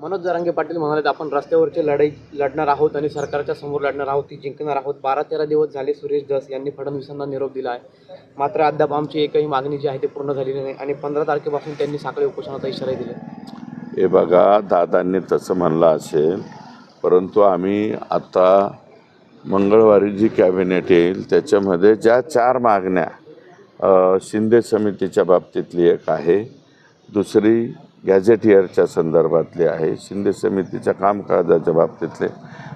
मनोज जरांगे पाटील म्हणाले आपण रस्त्यावरची लढाई लढणार आहोत आणि सरकारच्या समोर लढणार आहोत ती जिंकणार आहोत. बारा तेरा दिवस झाले सुरेश दस यांनी फडणवीसांना निरोप दिला आहे. मात्र अद्याप आमची एकही मागणी जी आहे ती पूर्ण झालेली नाही आणि पंधरा तारखेपासून त्यांनी साखळी उपोषणाचा इशारा दिला हे बघा दादांनी तसं म्हणलं असेल परंतु आम्ही आता मंगळवारी जी कॅबिनेट येईल त्याच्यामध्ये ज्या चार मागण्या शिंदे समितीच्या बाबतीतली एक आहे दुसरी गॅझेटियरच्या संदर्भातले आहे. शिंदे समितीच्या कामकाजाच्या बाबतीतले.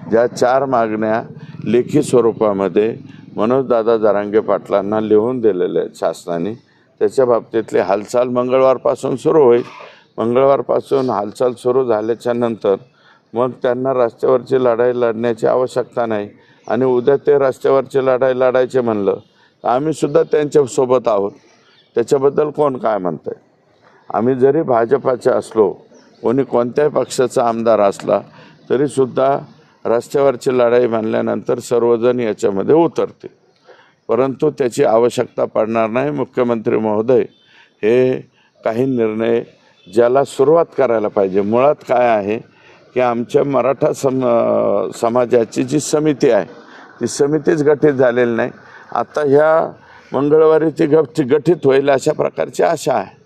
ज्या चार मागण्या लेखी स्वरूपामध्ये मनोजदादा जारांगे पाटलांना लिहून दिलेल्या आहेत शासनाने त्याच्या बाबतीतली हालचाल मंगळवारपासून सुरू होईल. मंगळवारपासून हालचाल सुरू झाल्याच्यानंतर मग त्यांना रस्त्यावरची लढाई लढण्याची आवश्यकता नाही आणि उद्या ते रस्त्यावरची लढाई लढायचे म्हणलं तर आम्ही सुद्धा त्यांच्यासोबत आहोत. त्याच्याबद्दल कोण काय म्हणतं आहे आम्ही जरी भाजपाचे असलो कोणी कोणत्याही पक्षाचा आमदार असला तरीसुद्धा रस्त्यावरची लढाई म्हणल्यानंतर सर्वजण याच्यामध्ये उतरते परंतु त्याची आवश्यकता पडणार नाही. मुख्यमंत्री महोदय हे काही निर्णय ज्याला सुरुवात करायला पाहिजे. मुळात काय आहे की आमच्या मराठा सम समाजाची जी समिती आहे ती समितीच गठीत झालेली नाही. आता ह्या मंगळवारी ती गठ गठीत होईल अशा प्रकारची आशा आहे.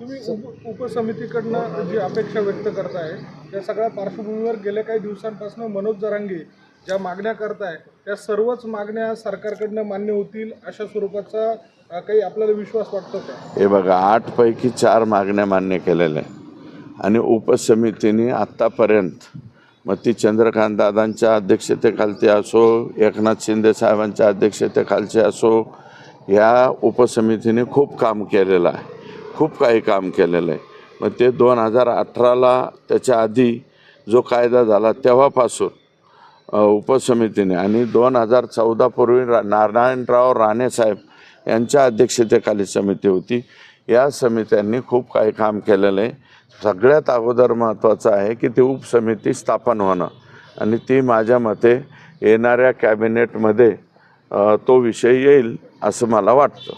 तुम्ही उप उपसमितीकडनं जी अपेक्षा व्यक्त करताय त्या सगळ्या पार्श्वभूमीवर गेल्या काही दिवसांपासून मनोज जरांगे ज्या मागण्या करताय त्या सर्वच मागण्या सरकारकडनं मान्य होतील अशा स्वरूपाचा काही आपल्याला विश्वास वाटतो का? हे बघा आठपैकी चार मागण्या मान्य केलेल्या आणि उपसमितीने आत्तापर्यंत मग ती चंद्रकांत दादांच्या अध्यक्षतेखालती असो एकनाथ शिंदे साहेबांच्या अध्यक्षतेखालची असो या उपसमितीने खूप काम केलेलं आहे. खूप काही काम केलेलं आहे. मग ते दोन हजार अठराला त्याच्या आधी जो कायदा झाला तेव्हापासून उपसमितीने आणि दोन हजार चौदापूर्वी रा नारायणराव राणेसाहेब यांच्या अध्यक्षतेखाली समिती होती. या समित्यांनी खूप काही काम केलेलं आहे. सगळ्यात अगोदर महत्त्वाचं आहे की ती उपसमिती स्थापन होणं आणि ती माझ्या मते येणाऱ्या कॅबिनेटमध्ये तो विषय येईल असं मला वाटतं.